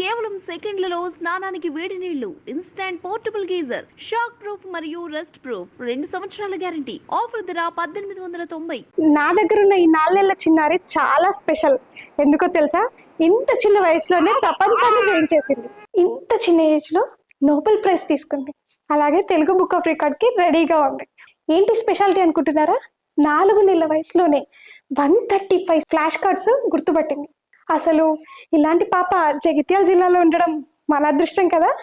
కేవలం సెకండ్లలో స్నానానికి వేడి నీళ్ళు instant portable geyser shock proof మరియు రెస్ట్ ప్రూఫ్ రెండు సంవత్సరాల గ్యారంటీ ఆఫర్ ధర పద్దెనిమిది వందల తొంభై. నా దగ్గర ఉన్న ఈ నాలుగేళ్ళ చిన్నారి చాలా స్పెషల్ ఎందుకో తెలుసా? ఇంత చిన్న వయసులోనే ప్రపంచాన్ని జయించేసింది ఇంత చిన్న ఏజ్లో నోబెల్ ప్రైజ్ తీసుకుంది. అలాగే తెలుగు బుక్ ఆఫ్ రికార్డ్కి రెడీగా ఉంది. ఏంటి స్పెషాలిటీ అనుకుంటున్నారా? నాలుగు నెలల వయసులోనే one thirty five flash cards గుర్తుపట్టింది. అసలు ఇలాంటి పాప జగిత్యాల జిల్లాలో ఉండడం మన అదృష్టం కదా?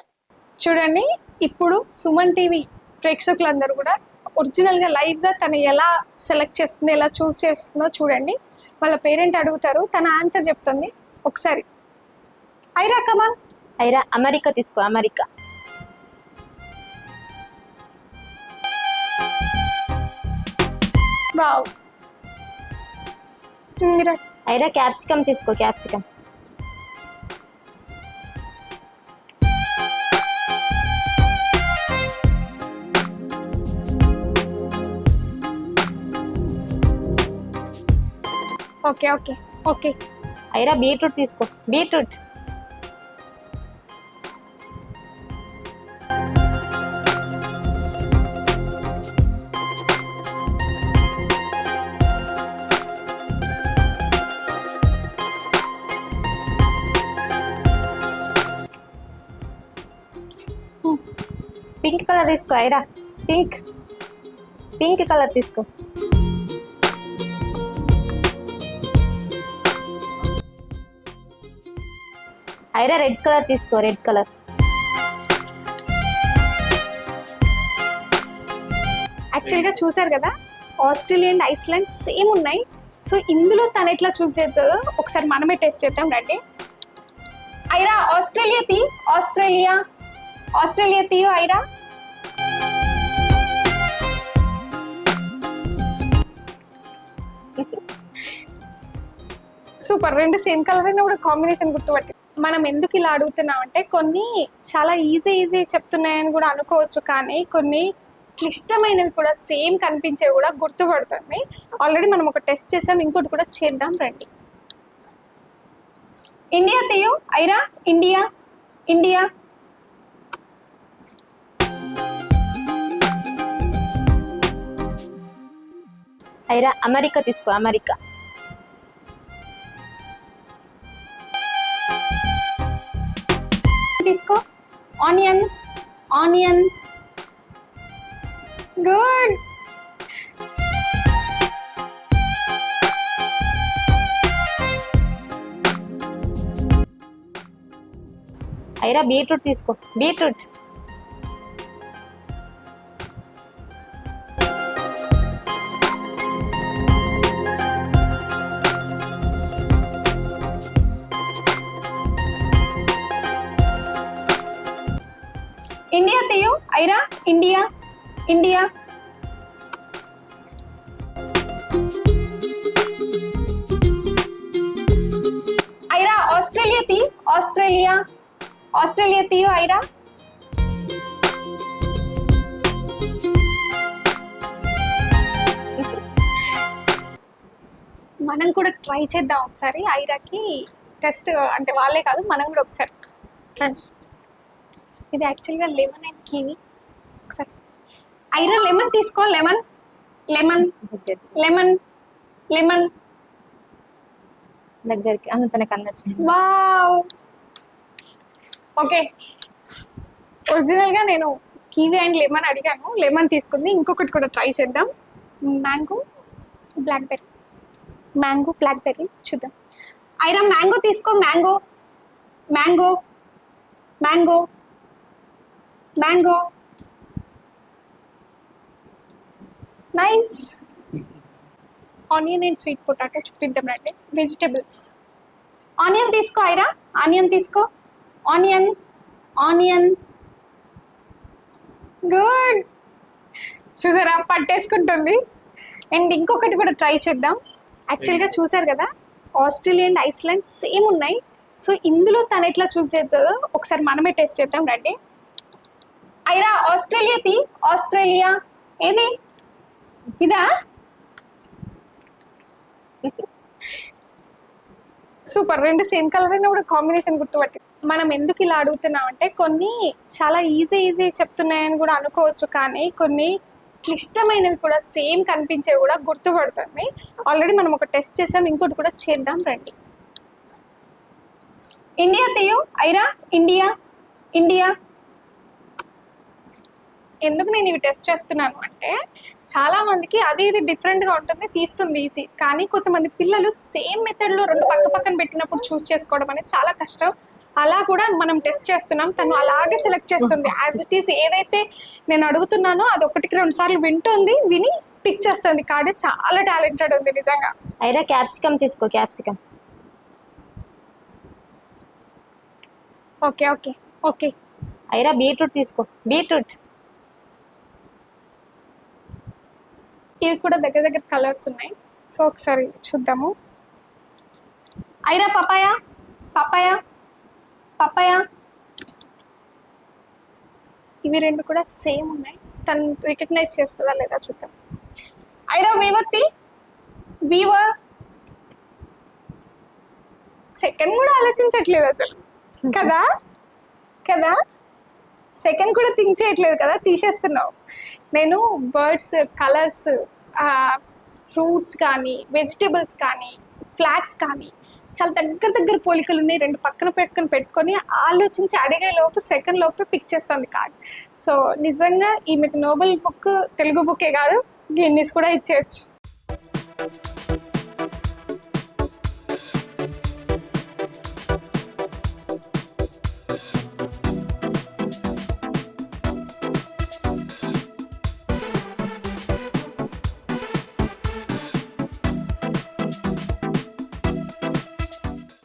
చూడండి ఇప్పుడు సుమన్ టీవీ ప్రేక్షకులందరూ కూడా ఒరిజినల్గా లైవ్గా తను ఎలా సెలెక్ట్ చేస్తుంది ఎలా చూస్ చేస్తుందో చూడండి. వాళ్ళ పేరెంట్ అడుగుతారు తన ఆన్సర్ చెప్తుంది. ఒకసారి. Aira come on Aira America తీసుకో అమెరికా. వావ్. మీరు ఐరా క్యాప్సికమ్ తీసుకో capsicum okay okay okay Aira beetroot తీసుకో బీట్రూట్ పింక్ కలర్ తీసుకో ఐరా పింక్ పింక్ కలర్ తీసుకో ఐరా రెడ్ కలర్ తీసుకో రెడ్ కలర్ యాక్చువల్గా చూసారు కదా ఆస్ట్రేలియా అండ్ ఐస్లాండ్ సేమ్ ఉన్నాయి. సో ఇందులో తను ఎట్లా చూస్ చేస్తుందో ఒకసారి మనమే టెస్ట్ చేద్దాం రండి. ఐరా ఆస్ట్రేలియా తీ ఆస్ట్రేలియా ఆస్ట్రేలియా తీయో ఐరా. సూపర్. రెండు సేమ్ కలర్ అయినా కూడా కాంబినేషన్ గుర్తుపట్టి. మనం ఎందుకు ఇలా అడుగుతున్నాం అంటే కొన్ని చాలా ఈజీ ఈజీ చెప్తున్నాయని కూడా అనుకోవచ్చు కానీ కొన్ని క్లిష్టమైనవి కూడా సేమ్ కనిపించేవి కూడా గుర్తుపడుతుంది. ఆల్రెడీ మనం ఒక టెస్ట్ చేసాం ఇంకోటి కూడా చేద్దాం రండి. India తీయు Aira. India India. Aira America తీసుకో అమెరికా. తీసుకో. Onion onion. Good. Aira beetroot తీసుకో beetroot. India తీయు Aira India India Aira Australia తీ ఆస్ట్రేలియా ఆస్ట్రేలియా తీయు ఐరా మనం కూడా ట్రై చేద్దాం ఒకసారి. ఐరాకి టెస్ట్ అంటే వాళ్ళే కాదు మనం కూడా ఒకసారి. ఇది యాక్చువల్గా లెమన్ అండ్ కివి ఒకసారి. ఐరా లెమన్ తీసుకో లెమన్ లెమన్ లెమన్ లెమన్ దగ్గరికి అన్న తనకు అందట్లేదు. వావ్. ఓకే. ఒరిజినల్గా నేను కివి అండ్ లెమన్ అడిగాను. లెమన్ తీసుకుంది. ఇంకొకటి కూడా ట్రై చేద్దాం. Mango blackberry mango blackberry చూద్దాం. ఐరా మ్యాంగో తీసుకో mango mango mango mango nice onion and sweet potato చూపిద్దాం రండి వెజిటేబుల్స్ ఆనియన్ తీసుకో ఐరా. ఆనియన్ తీసుకో. ఆనియన్ ఆనియన్ గుడ్ చూసారా? పట్టేసుకుంటుంది. అండ్ ఇంకొకటి కూడా ట్రై చేద్దాం. యాక్చువల్గా చూసారు కదా? ఆస్ట్రేలియా అండ్ ఐస్లాండ్ సేమ్ ఉన్నాయి. సో ఇందులో తను ఎట్లా చూస్ చేస్తుందో ఒకసారి మనమే టెస్ట్ చేద్దాం రండి. ఐరా ఆస్ట్రేలియా తీ. ఆస్ట్రేలియా. ఏది? ఇదా? సూపర్. రెండు సేమ్ కలర్ అయినా కూడా కాంబినేషన్ గుర్తుపట్టి. మనం ఎందుకు ఇలా అడుగుతున్నాం అంటే కొన్ని చాలా ఈజీ ఈజీ చెప్తున్నాయని కూడా అనుకోవచ్చు కానీ కొన్ని క్లిష్టమైనవి కూడా సేమ్ కనిపించేవి కూడా గుర్తుపడుతుంది. ఆల్రెడీ మనం ఒక టెస్ట్ చేసాం ఇంకోటి కూడా చేద్దాం రండి. ఇండియా తీయు. Aira India India. ఎందుకు నేను ఇవి టెస్ట్ చేస్తున్నాను అంటే చాలా మందికి అది ఇది డిఫరెంట్గా ఉంటుంది తీస్తుంది ఈజీ కానీ కొంతమంది పిల్లలు సేమ్ మెథడ్లో రెండు పక్క పక్కన పెట్టినప్పుడు చూస్ చేసుకోవడం అనేది చాలా కష్టం. అలా కూడా మనం టెస్ట్ చేస్తున్నాం. తను అలాగే సెలెక్ట్ చేస్తుంది. యాజ్ ఇట్ ఈస్ ఏదైతే నేను అడుగుతున్నానో అది ఒకటికి రెండు సార్లు వింటుంది విని పిక్ చేస్తుంది. కార్డు చాలా టాలెంటెడ్ ఉంది నిజంగా. ఐరా క్యాప్సికమ్ తీసుకో capsicum okay okay okay. Aira beetroot తీసుకో. బీట్రూట్ ఇవి కూడా దగ్గర దగ్గర కలర్స్ ఉన్నాయి. సో ఒకసారి చూద్దాము. Aira papaya papaya papaya. ఇవి రెండు కూడా సేమ్ ఉన్నాయి. తను రికగ్నైజ్ చేస్తుందా లేదా చూద్దాం. ఐరా వీవర్తి వీవర్ సెకండ్ కూడా ఆలోచించట్లేదు అసలు. కదా? కదా? సెకండ్ కూడా థింక్ చేయట్లేదు కదా తీసేస్తున్నావు. నేను బర్డ్స్ కలర్స్ ఫ్రూట్స్ కానీ వెజిటేబుల్స్ కానీ ఫ్లాగ్స్ కానీ చాలా దగ్గర దగ్గర పోలికలు ఉన్నాయి. రెండు పక్కన పెట్టుకొని పెట్టుకొని ఆలోచించి అడిగే లోపు సెకండ్ లోపు పిక్ చేస్తుంది కార్డ్ సో నిజంగా ఈమెకు నోబెల్ బుక్ తెలుగు బుకే కాదు గిన్నీస్ కూడా ఇచ్చేయచ్చు.